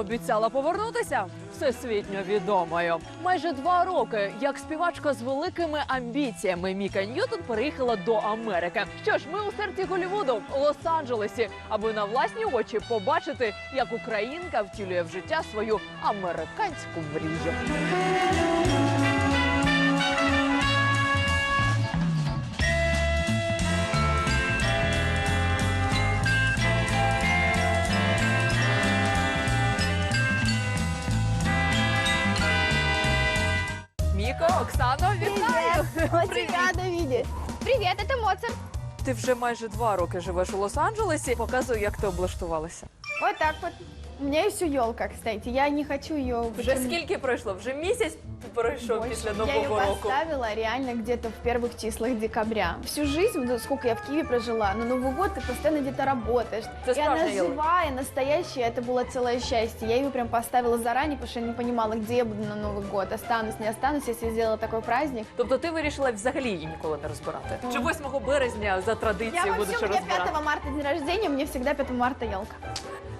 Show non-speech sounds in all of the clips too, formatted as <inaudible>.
обіцяла повернутися всесвітньо відомою. Майже два роки, як співачка з великими амбіціями Міка Ньютон переїхала до Америки. Що ж, ми у серці Голлівуду, в Лос-Анджелесі, аби на власні очі побачити, як українка втілює в життя свою американську мрію. Привет, це Моцарт. Ти вже майже два роки живеш у Лос-Анджелесі. Показуй, як ти облаштувалася. Ось так от. У меня есть елка, кстати. Я не хочу її... Вже скільки пройшло? Вже місяць пройшов після Я ее нового року. поставила реально где-то в первых числах декабря. Всю жизнь, ну, сколько я в Киеве прожила, на Новый год ты постоянно где-то работаешь. Это и она справжняя елка. живая, настоящая, это было целое счастье. Я ее прям поставила заранее, потому что я не понимала, где я буду на Новый год. Останусь, не останусь, если сделала такой праздник. Тобто ти вирішила взагалі її ніколи не розбирати? Чи 8 березня за Я традицією во будеш всем, у меня розбирати? 5 марта день рождения, у меня всегда 5 марта елка.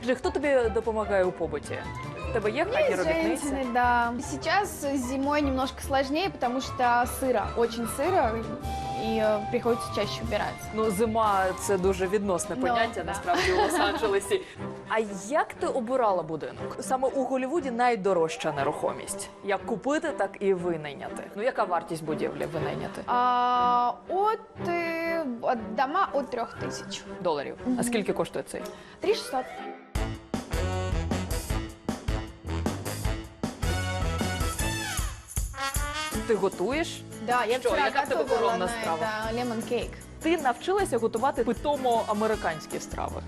Скажи, Хто тобі допомагає у побуті? В тебе є хаті Есть робітниця? женщины, да. Сейчас зимой немножко сложнее, потому что сыро, очень сыро, и э, приходится чаще убираться. Ну, зима це дуже відносне Ну, поняття, да. насправді у Лос-Анджелесі. А як ти обирала будинок? Саме у Голлівуді найдорожча нерухомість. Як купити, так і винайняти. Ну яка вартість будівлі винайняти? А, от, э, от дома от 3000. Доларів. А скільки коштує цей? 3600. Ти готуєш? Да, я вчера яка в тебе коронна страва? лемон кейк. Ти навчилася готувати питомо американські страви.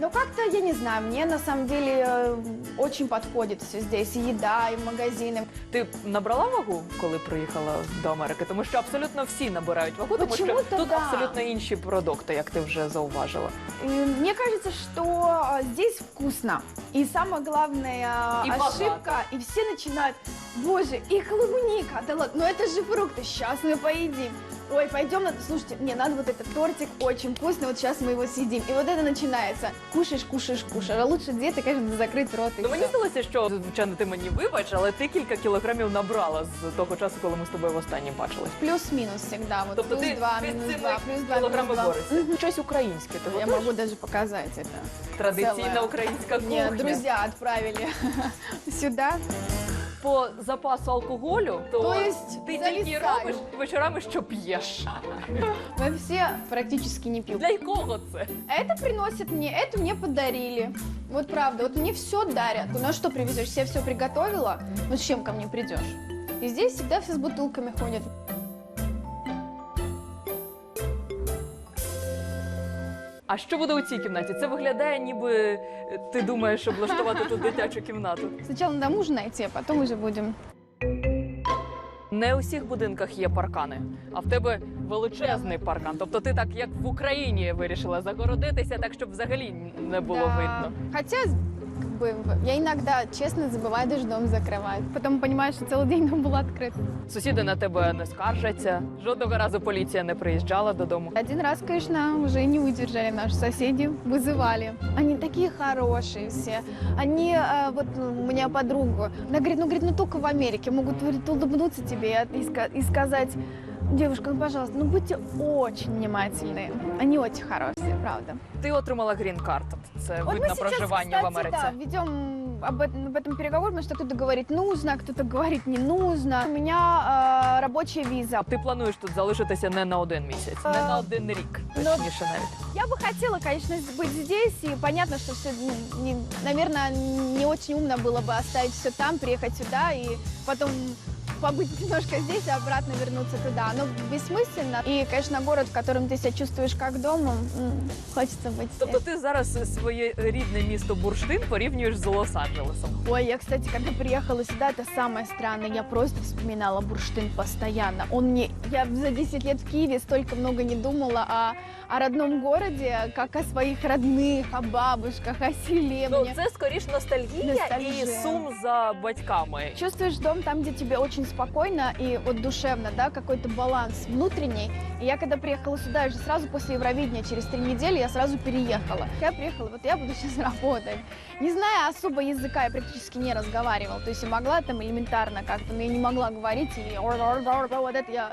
Но как-то, я не знаю, мне на самом деле э, очень подходит все здесь. И еда, и магазины. Ти набрала вагу, коли приїхала до Америки? Тому що абсолютно всі набирають вагу, тому що Почему-то тут да. абсолютно інші продукти, як ти вже зауважила. И мне кажется, что а, здесь вкусно. И самая главная И ошибка, и все начинают, боже, и клубника, да ладно, но это же фрукты, сейчас мы поедим. Ой, пойдем, на... слушайте, мне надо вот этот тортик, очень вкусный, вот сейчас мы его съедим. И вот это начинается. Кушаешь, кушаешь, кушаешь. А лучше где-то, конечно, закрыть рот и Ну мені всё. здалося, що звичайно ти мені вибач, але ти кілька кілограмів набрала з того часу, коли ми з тобою востаннє бачились. Плюс-минус всегда. Вот Тобто плюс ти, два, ти з минус цими два, плюс два, минус кілограми два. борешся. Щось українське. Ти Я готуєш? могу даже показать это. Традиційна целое. українська Мне кухня. друзья отправили <laughs> сюда. По запасу алкоголю, то, То есть ти тільки залізаю. робиш вечорами, що п'єш. Мы все практически не пьем. Для кого це? Это приносит мне, это мне подарили. Вот правда, вот мне все дарят. Ну а что привезешь? Я все приготовила. Ну с чем ко мне придешь? И здесь всегда все с бутылками ходят. А що буде у цій кімнаті? Це виглядає, ніби е, ти думаєш облаштувати тут дитячу кімнату. Сначала надо мужа найти, а потом уже будем. Не у всіх будинках є паркани, а в тебе величезний паркан. Тобто ти так, як в Україні, вирішила загородитися, так щоб взагалі не було Да. видно. Хотя, как бы, я иногда, честно, забываю даже дом закрывать. Потом понимаю, что целый день дом был открыт. Сусіди на тебе не скаржаться. Жодного разу поліція не приїжджала додому. Один раз, конечно, уже не выдержали наши соседи, вызывали. Они такие хорошие все. Они, э, вот ну, у меня подруга, она говорит, ну, говорит, ну только в Америке могут говорит, улыбнуться тебе и, ска- и сказать, девушка, ну, пожалуйста, ну будьте очень внимательны. Они очень хорошие, правда. Ти отримала грін-карт. Це Вот вид мы на сейчас, проживання в кстати, Америці. да, ведем об этом, об этом переговор, потому что кто-то говорит нужно, а кто-то говорит не нужно. У меня э, рабочая виза. Ти плануєш тут залишитися не на один місяць, не Е, на один рік, ну, точніше навіть. Я бы хотела, конечно, быть здесь, и понятно, что все, не, наверное, не очень умно было бы оставить все там, приехать сюда и потом побыть немножко здесь, а обратно вернуться туда. Но бессмысленно. И, конечно, город, в котором ты себя чувствуешь как дома, м, хочется быть Тобто здесь. ти зараз своє рідне місто Бурштин порівнюєш з Лос-Анджелесом. Ой, я, кстати, когда приехала сюда, это самое странное. Я просто вспоминала Бурштин постоянно. Он мне... Я за 10 лет в Киеве столько много не думала о, о родном городе, как о своих родных, о бабушках, о селе. Ну Мне це скоріш ностальгія, Ностальгія. і сум за батьками. Чувствуешь дом там, где тебе очень очень спокойно и вот душевно, да, какой-то баланс внутренний. И я когда приехала сюда, я же сразу после Евровидения, через три недели, я сразу переехала. Я приехала, вот я буду <laughs> сейчас работать. Не зная особо языка, я практически не разговаривала. То есть я могла там элементарно как-то, но я не могла говорить. И вот это я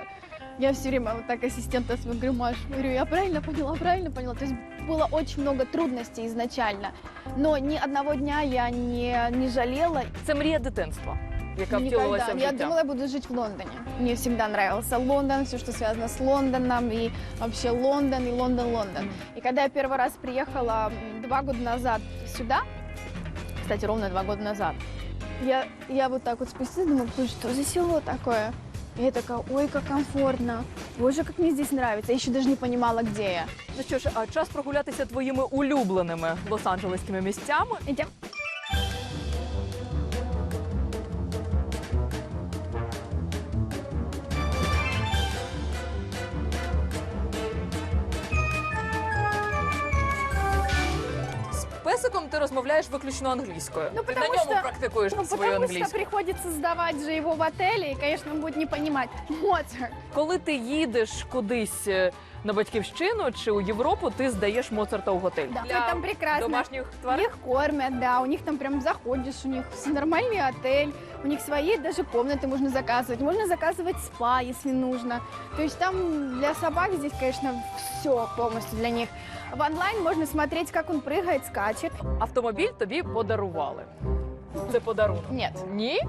я все время вот так ассистента говорю, Маш, говорю, я правильно поняла, правильно поняла. То есть было очень много трудностей изначально, но ни одного дня я не, не жалела. Це мрія дитинства, яка втілилася в Я думала, я буду жить в Лондоне. Мне всегда нравился Лондон, все, что связано с Лондоном, и вообще Лондон, и Лондон, Лондон. И когда я первый раз приехала два года назад сюда, кстати, ровно два года назад, я, я вот так вот спустилась, думаю, «Блин, что за село такое? И я такая, ой, как комфортно, боже, как мне здесь нравится. Я еще даже не понимала, где я. Ну що ж, а час прогулятися твоїми улюбленими лос-анджелеськими місцями. Идем. Розмовляєш виключно англійською. Ну, ти на ньому що- практикуєш Ну, свою потому что англійську. приходится сдавать же его в отеле, и, конечно, он будет не понимать. <laughs> Моцарт. Коли ти їдеш кудись е, на батьківщину чи у Європу, ти здаєш Моцарта у готель Да, для там прекрасно. домашніх тварин. Их кормят, да, у них там прям заходишь, у них с- нормальный отель, у них свои даже комнаты можно заказывать, можно заказывать спа, если нужно. То есть там для собак здесь, конечно, все полностью для них. В онлайн можно смотреть, как он прыгает, скачет. Автомобіль тобі подарували. Це подарунок. Нет. Ні?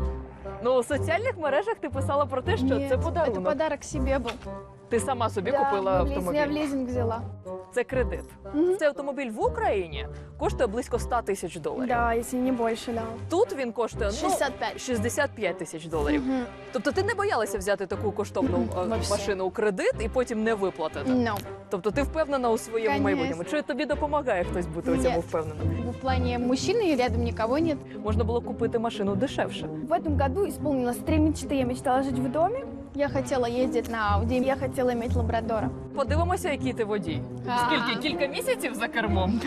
Ну у соціальних мережах ти писала про те, що Нет, це Это подарунок. подарок себе был. Ти сама собі Да, купила в лиз- Я в автомобіль. лизинг взяла. Це кредит. Мгм. Цей автомобіль в Україні коштує близько 100 тисяч доларів. Да, если не больше, да. Тут він коштує ну, 65. 65 тисяч доларів. Мгм. Тобто ти не боялася взяти таку коштовну Мгм, е, вообще. машину у кредит і потім не виплатити. No. Тобто ти впевнена у своєму Конечно. майбутньому. Чи тобі допомагає хтось бути у цьому Ні. впевненим? В плане мужчины рядом никого нет. Можна було купити машину дешевше. В этом году исполнилось три мечты. Я мечтала жить в доме, я хотела ездить на Ауди, я хотела иметь лабрадора. Подивимося, який ти водій. А. Скільки? Кілька місяців за кермом?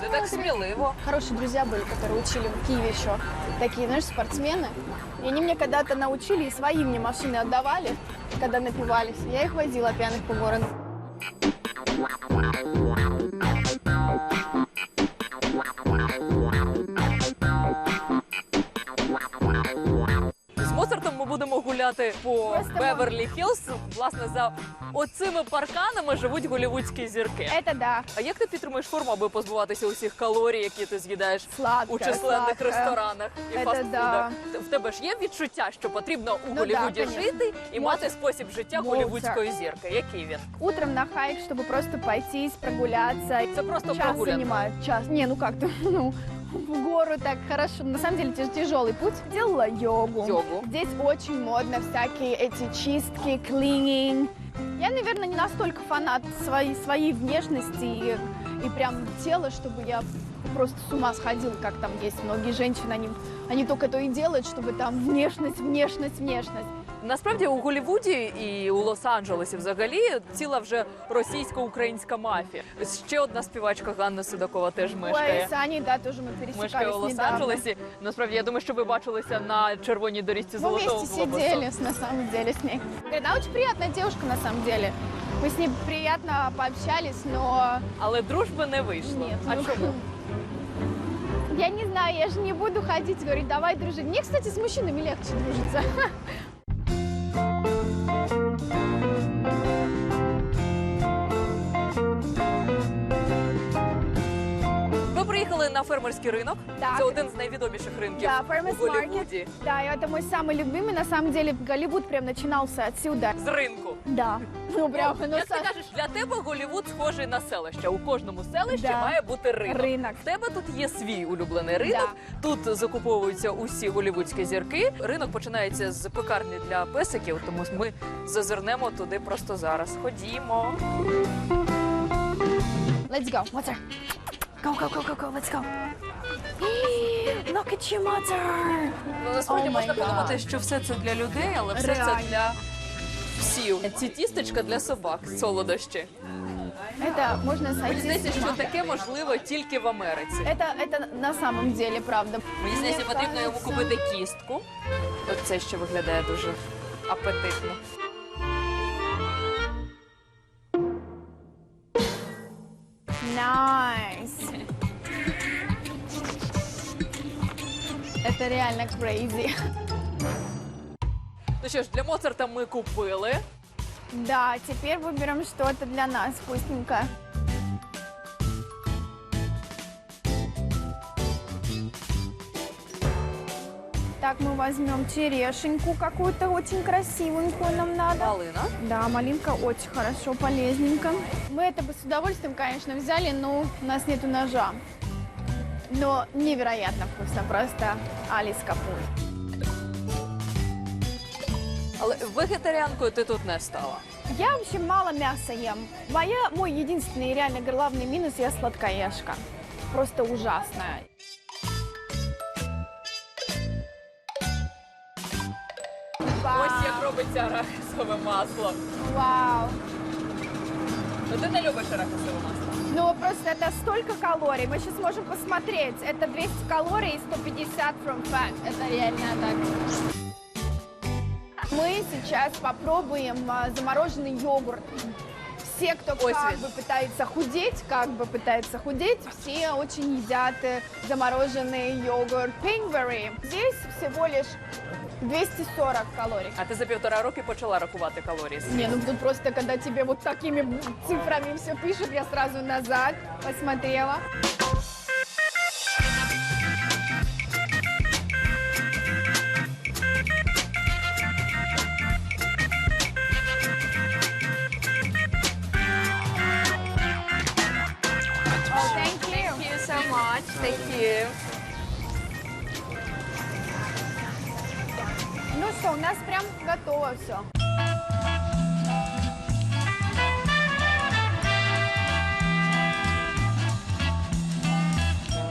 Це так сміливо. Хорошие друзья были, которые учили в Киеве еще. Такие, знаешь, спортсмены. И они мне когда-то научили, и свои мне машины отдавали, когда напивались. Я их возила пьяных по городу. З ми будемо гуляти по Беверлі Хіллз. Власне, за оцими парканами живуть голівудські зірки. Это да, А як ти підтримуєш форму, аби позбуватися усіх калорій, які ти з'їдаєш сладко, у численних сладко. ресторанах і фастфудах? да. В тебе ж є відчуття, що потрібно у Ну Голлівуді да, конечно. жити і мати спосіб життя Моцарт. голівудської зірки. Який він? Утром на хайк, чтобы просто пройтись, прогуляться. Це просто час прогулянка. занимает, час. Не, ну как-то, <laughs> ну, в гору так хорошо. На самом деле тяж- тяжелый путь. Делала йогу. Йогу. Здесь очень модно всякие эти чистки, клининг. Я, наверное, не настолько фанат своей, своей внешности и, и прям тела, чтобы я просто с ума сходила, как там есть многие женщины, они, они только то и делают, чтобы там внешность, внешность, внешность. Насправді у Голлівуді і у Лос-Анджелесі взагалі ціла вже російсько-українська мафія. Ще одна співачка Ганна Судакова теж Ой, мешкає. с Аней, да, тоже мы Мешкає у пересекались недавно. Лос-Анджелесі. Насправді я думаю, що ви бачилися на червоній доріжці Мы золотого вместе глобусу. сидели, с- на самом деле, с ней. Она очень приятная девушка, на самом деле. Мы с ней приятно пообщались, но Але дружби не вийшло. нет. А ну, чому? <laughs> Я не знаю, я же не буду ходить и говорить, давай дружить. Мне, кстати, с мужчинами легче дружиться. <laughs> на фермерський ринок. Так. Це один з найвідоміших ринків Да, Farmers у Голлівуді. Market. Да, и это мой самый любимый. На самом деле, Голливуд прям начинался отсюда. З ринку. Да. Ну, прям, ну, Як ти Саш, кажеш, для тебе Голлівуд схожий на селище. У кожному селищі Да. має бути ринок. рынок. В тебе тут є свій улюблений ринок. Тут закуповуються усі голівудські зірки. Ринок починається з пекарні для песиків, тому ми зазирнемо туди просто зараз. Ходімо. Let's go. Mozart. Go, go, go, go, go. Let's go. <gasps> Look at you, Mozart. Ну, Насправді Oh my можна God. подумати, що все це для людей, але все Реально. це для псів. Ці тістечка для собак, солодощі. Это можно Мені сойти здається, с що ума. таке можливо тільки в Америці. Это, это на самом деле правда. Мені здається, Мне потрібно йому кажется- купити кістку. От це ще виглядає дуже апетитно. Найс. Это реально crazy. Ну що ж, для Моцарта ми купили. Да, теперь выберем что-то для нас вкусненькое. Так, мы возьмем черешеньку какую-то очень красивенькую нам надо. Малина. Да, малинка очень хорошо, полезненько. Мы это бы с удовольствием, конечно, взяли, но у нас нету ножа. Но невероятно вкусно, просто Алис Капур. Але вегетаріанкою ти тут не стала. Я вообще мало мяса ем. Моя, мой единственный реально главный минус, я сладкоежка. Просто ужасная. Ось як робиться арахісове масло. Вау. Ну ти не любиш арахісове масло. Ну, просто это столько калорий. Мы сейчас можем посмотреть. Это 200 калорий и 150 from fat. Это реально так. Мы сейчас попробуем а, замороженный йогурт. Все, кто Ой, как Свет. бы пытается худеть, как бы пытается худеть, все очень едят э, замороженный йогурт Pinkberry. Здесь всего лишь 240 калорий. А ти за півтора роки почала рахувати калорії. Не, ну тут просто, когда тебе вот такими цифрами все пишут, я сразу назад посмотрела.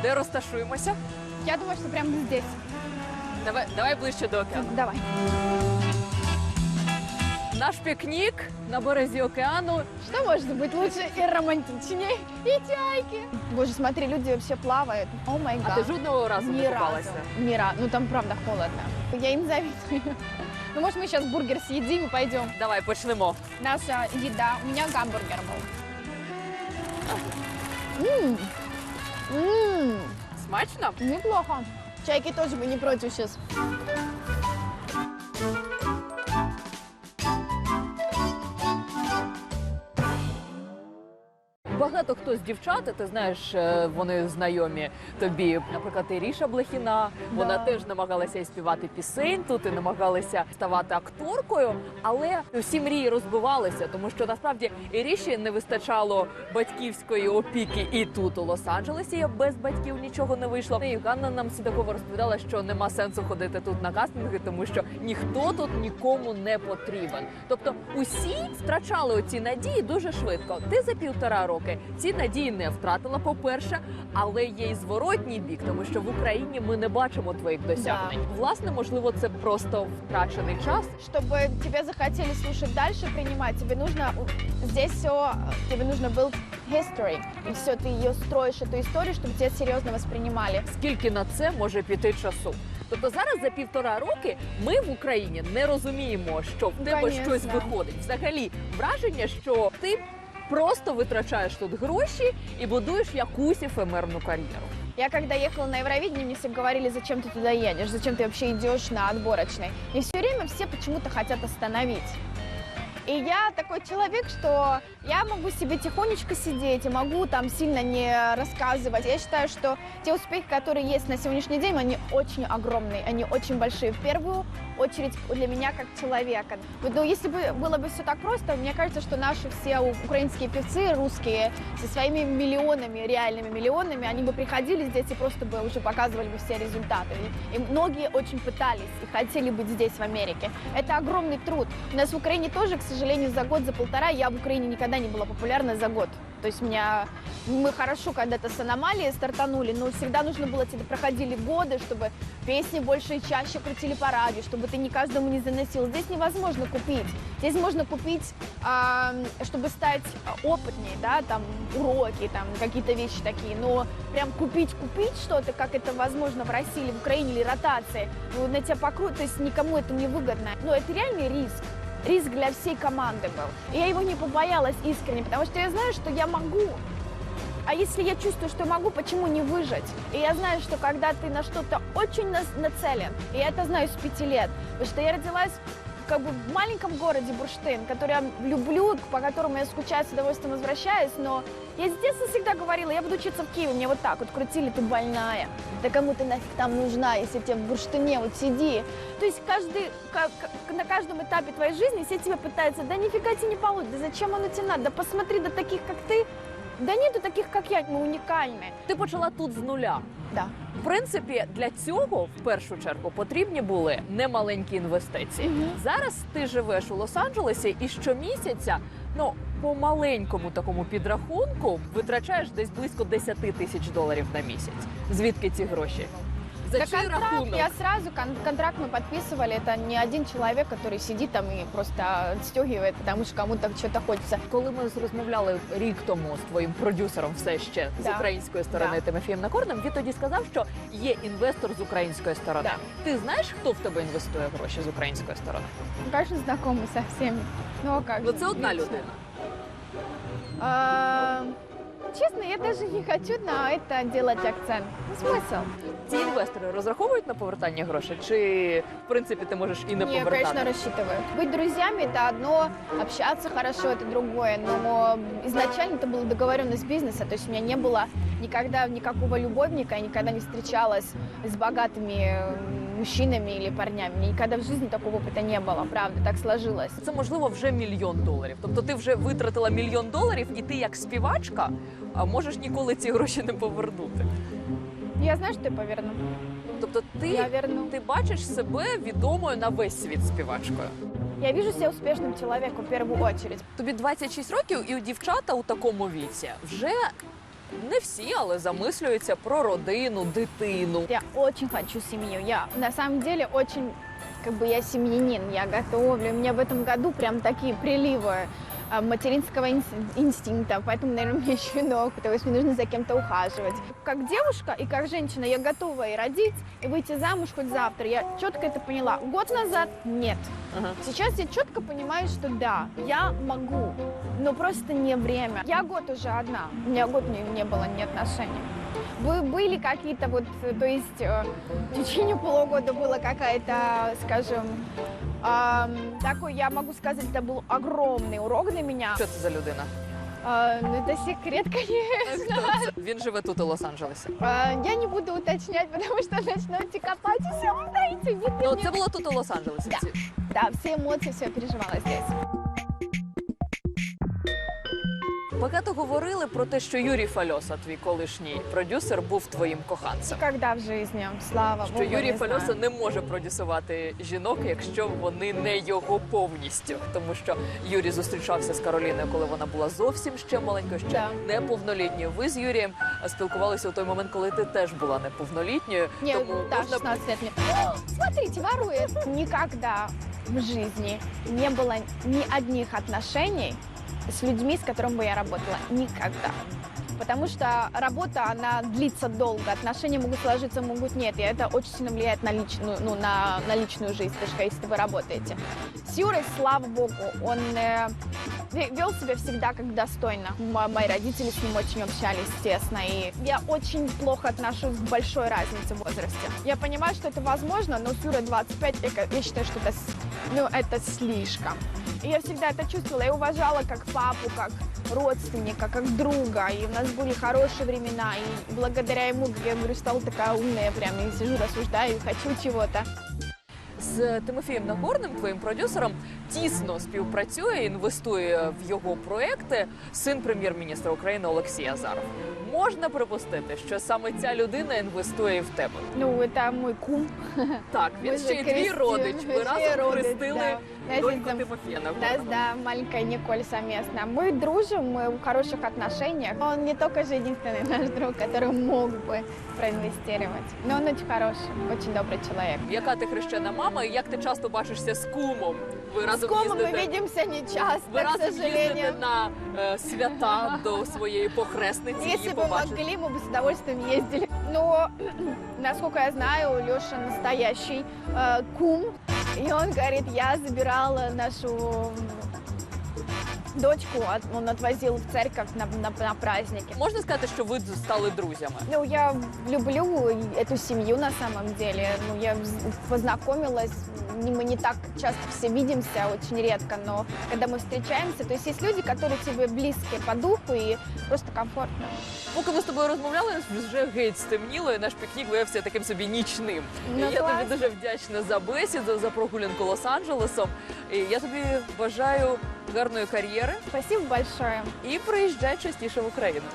Де розташуємося? Я думаю, что прямо здесь. Давай, давай ближче до океану. Давай. Наш пікнік на березі океану. Что может быть лучше и романтичнее? И чайки. Боже, смотри, люди вообще плавают. О май А гад. ти жодного разу Ни не разу. купалася? Ни разу. Ну там правда холодно. Я им завидую. Ну, может, мы сейчас бургер съедим и пойдем. Давай почнемо. Наша еда. У меня гамбургер был. М. М. Смачно? Неплохо. Чайки тоже бы не против сейчас. Багато хто з дівчат, ти знаєш, е, вони знайомі тобі. Наприклад, Іріша Блехіна. Вона Да. теж намагалася і співати пісень тут, і намагалася ставати акторкою. Але всі мрії розбивалися, тому що насправді Іріші не вистачало батьківської опіки і тут у Лос-Анджелесі без батьків нічого не вийшло. І Ганна нам Сідакова розповідала, що нема сенсу ходити тут на кастинги, тому що ніхто тут нікому не потрібен. Тобто усі втрачали оці надії дуже швидко. Ти за півтора роки ці надії не втратила, по-перше, але є й зворотній бік, тому що в Україні ми не бачимо твоїх досягнень. Власне, можливо, це просто втрачений час. Чтобы тебя захотели слушать дальше, принимать, тебе нужно здесь все, тебе нужно build history. И все, ты ее строишь, эту историю, чтобы тебя серьезно воспринимали. Скільки на це може піти часу? Тобто зараз за півтора роки ми в Україні не розуміємо, що в тебе Конечно. щось виходить. Взагалі, враження, що ти просто витрачаєш тут гроші і будуєш якусь ефемерну кар'єру. Я когда ехала на Евровидение, мне все говорили, зачем ты туда едешь, зачем ты вообще идешь на отборочной. И все время все почему-то хотят остановить. И я такой человек, что я могу себе тихонечко сидеть и могу там сильно не рассказывать. Я считаю, что те успехи, которые есть на сегодняшний день, они очень огромные, они очень большие. В первую очередь для меня как человека. Вот, ну, если бы было бы все так просто, мне кажется, что наши все украинские певцы, русские, со своими миллионами, реальными миллионами, они бы приходили здесь и просто бы уже показывали бы все результаты. И, и многие очень пытались и хотели быть здесь, в Америке. Это огромный труд. У нас в Украине тоже, к сожалению, за год, за полтора, я в Украине никогда не была популярна за год. То есть меня мы хорошо когда-то с аномалией стартанули, но всегда нужно было, тебе проходили годы, чтобы песни больше и чаще крутили по радио, чтобы ты не каждому не заносил. Здесь невозможно купить. Здесь можно купить, чтобы стать опытнее, да, там уроки, там какие-то вещи такие. Но прям купить-купить что-то, как это возможно в России или в Украине, или ротации, ну, на тебя покрутят, то есть никому это не выгодно. Но это реальный риск. Риск для всей команды был. И я его не побоялась искренне, потому что я знаю, что я могу. А если я чувствую, что могу, почему не выжить? И я знаю, что когда ты на что-то очень нас- нацелен, и я это знаю с пяти лет, потому что я родилась как бы в маленьком городе Бурштин, который я люблю, по которому я скучаю, с удовольствием возвращаюсь, но я с детства всегда говорила, я буду учиться в Киеве, мне вот так вот крутили, ты больная, да кому ты нафиг там нужна, если тебе в Бурштине, вот сиди. То есть каждый, ка- ка- на каждом этапе твоей жизни все тебя пытаются, да нифига тебе не получится, да зачем оно тебе надо, да посмотри, да таких, как ты, да нету таких, як я, ми унікальні. Ти почала тут з нуля. Да. В принципі, для цього в першу чергу потрібні були немаленькі інвестиції. Угу. Зараз ти живеш у Лос-Анджелесі і щомісяця, ну по маленькому такому підрахунку, витрачаєш десь близько 10 тисяч доларів на місяць. Звідки ці гроші? За Да чий контракт, рахунок? я сразу, кон- контракт мы подписывали, это не один человек, который сидит там и просто отстегивает, потому что кому-то что-то хочется. Коли ми розмовляли рік тому з твоїм продюсером, все ще з Да. української сторони Да. Тимофієм Накорним, він тоді сказав, що є інвестор з української сторони. Да. Ти знаєш, хто в тебе інвестує гроші з української сторони? Ну, Конечно, знакомы со всеми. Ну а как Ну же? це одна людина. А, Честно, я даже не хочу на это делать акцент. Ну, смысл? Ці інвестори розраховують на повертання грошей, чи в принципі ти можеш і не Не, повертати? конечно, рассчитываю. Быть друзьями это одно, общаться хорошо это другое. Но изначально это была договоренность бизнеса. То есть у меня не было никогда никакого любовника, я никогда не встречалась с богатыми э, мужчинами или парнями. Мне Никогда в жизни такого опыта не было, правда, так сложилось. Це можливо вже мільйон доларів. Тобто ти вже витратила мільйон доларів, і ти як співачка а можеш ніколи ці гроші не повернути. Я знаю, что я поверну. Тобто ти, Я верну. ти бачиш себе відомою на весь світ співачкою. Я вижу себя успешным человеком в первую очередь. Тобі 26 років, і дівчата у такому віці вже не всі, але замислюються про родину, дитину. Я очень хочу семью. Я на самом деле очень, как бы я семьянин, я готовлю. У меня в этом году прям такие приливы а, материнского инс- инстинкта, поэтому, наверное, мне <laughs> еще и ног, потому что мне нужно за кем-то ухаживать. Как девушка и как женщина я готова и родить, и выйти замуж хоть завтра. Я четко это поняла. Год назад нет. Ага. Сейчас я четко понимаю, что да, я могу, но просто не время. Я год уже одна, у меня год не, не было ни отношений. Вы были какие-то вот, э, то есть э, в течение полугода было какая-то, скажем, ам, такой, я могу сказать, это был огромный урок для меня. Що це за людина? А, ну, это секрет, конечно. Хто це? Він живе тут у Лос-Анджелесі. А, я не буду уточнять, потому что начнете копать, и все узнаете. Вы Ну меня- це було тут у Лос-Анджелесі. Да. Да, все эмоции, все переживала здесь. Багато говорили про те, що Юрій Фальоса, твій колишній продюсер, був твоїм коханцем. Никогда в жизни, слава Що Юрій не Фальоса знаю. не може продюсувати жінок, якщо вони не його повністю. Тому що Юрій зустрічався з Кароліною, коли вона була зовсім ще маленькою, ще Да. неповнолітньою. Ви з Юрієм спілкувалися у той момент, коли ти теж була неповнолітньою. Не, тому да, можна 16 лет мне. О, Смотрите, ворует. Никогда в жизни не было ни одних отношений с людьми, с которыми бы я работала. Никогда. Потому что работа, она длится долго. Отношения могут сложиться, могут нет. И это очень сильно влияет на личную, ну, на, на личную жизнь, даже если вы работаете. С Юрой, слава богу, он э, ве- вел себя всегда как достойно. Мои родители с ним очень общались тесно. И я очень плохо отношусь к большой разнице в возрасте. Я понимаю, что это возможно, но с Юрой 25, я, я считаю, что это, ну, это слишком. И я всегда это чувствовала. Я уважала как папу, как родственника, как друга. И у нас были хорошие времена. И благодаря ему, я говорю, стала такая умная прям. И сижу, рассуждаю, и хочу чего-то. з Тимофієм Нагорним, твоїм продюсером, тісно співпрацює, інвестує в його проекти син прем'єр-міністра України Олексій Азаров. Можна припустити, що саме ця людина інвестує і в тебе. Ну, это мой кум. Так, він Ми ще й же твій крестили, родич. Ви ще й разом родич, хрестили Да, Доньку там- Тимофєна. Да, да, маленькая Николь совместно. Мы дружим, мы в хороших отношениях. Он не только же единственный наш друг, который мог бы проинвестировать. Но он очень хороший, очень добрый человек. Яка ти хрещена мама, і як ти часто бачишся з кумом? Ви С разом Комом мы їздите? видимся не часто, Ви к разом їздите сожалению. на е, свята до своєї похресниці. Если її бы побачити. могли, мы бы с удовольствием ездили. Но, <clears throat> насколько я знаю, Леша настоящий э, кум. И он говорит, я забирала нашу дочку, от- он отвозил в церковь на, на, на праздники. Можна сказати, що ви стали друзями? Ну, я люблю эту семью на самом деле. Ну, я вз- познакомилась, не- мы не так часто все видимся, очень редко, но когда мы встречаемся, то есть есть люди, которые тебе близкие по духу и просто комфортно. Поки ми з тобою розмовляли, вже геть стемніло, і наш пікнік виявився таким собі нічним. Ну, І я клас. тобі дуже вдячна за бесіду, за прогулянку Лос-Анджелесом. І я тобі бажаю гарної кар'єри Спасибо большое. і приїжджай частіше в Україну.